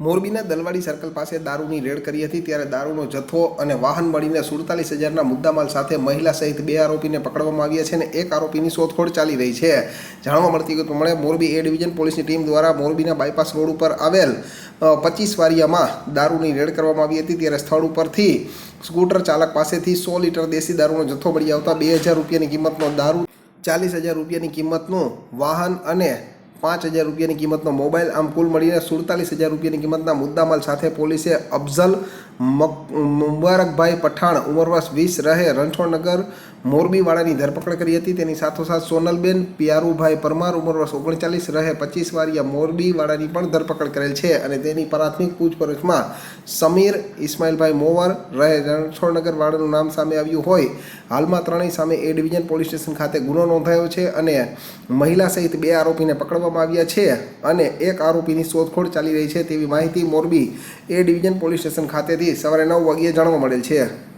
મોરબીના દલવાડી સર્કલ પાસે દારૂની રેડ કરી હતી ત્યારે દારૂનો જથ્થો અને વાહન મળીને સુડતાલીસ હજારના મુદ્દામાલ સાથે મહિલા સહિત બે આરોપીને પકડવામાં આવ્યા છે અને એક આરોપીની શોધખોળ ચાલી રહી છે. જાણવા મળતી પ્રમાણે મોરબી એ ડિવિઝન પોલીસની ટીમ દ્વારા મોરબીના બાયપાસ રોડ ઉપર આવેલ પચીસ વારિયામાં દારૂની રેડ કરવામાં આવી હતી ત્યારે સ્થળ ઉપરથી સ્કૂટર ચાલક પાસેથી સો લીટર દેશી દારૂનો જથ્થો મળી આવતા બે હજાર રૂપિયાની કિંમતનો દારૂ, ચાલીસ હજાર રૂપિયાની કિંમતનું વાહન અને પાંચ હજાર રૂપિયાની કિંમતનો મોબાઈલ આમ કુલ મળીને સુડતાલીસ હજાર રૂપિયાની કિંમતના મુદ્દામાલ સાથે પોલીસે અફઝલ મુબારકભાઈ પઠાણ ઉંમરવાસ વીસ રહે રણછોડનગર મોરબીવાળાની ધરપકડ કરી હતી. તેની સાથોસાથ સોનલબેન, પિયારુભાઈ પરમાર ઉંમરવાસ ઓગણચાલીસ રહે પચીસ વારિયા મોરબીવાળાની પણ ધરપકડ કરેલ છે અને તેની પ્રાથમિક પૂછપરછમાં સમીર ઇસ્માઇલભાઈ મોવર રહે રણછોડનગર વાળાનું નામ સામે આવ્યું હોય. હાલમાં ત્રણેય સામે એ ડિવિઝન પોલીસ સ્ટેશન ખાતે ગુનો નોંધાયો છે અને મહિલા સહિત બે આરોપીને પકડવામાં આવ્યા છે અને એક આરોપીની શોધખોળ ચાલી રહી છે તેવી માહિતી Morbi A division police station ખાતેથી સવારે નવ વાગ્યે જાણવા મળેલ છે.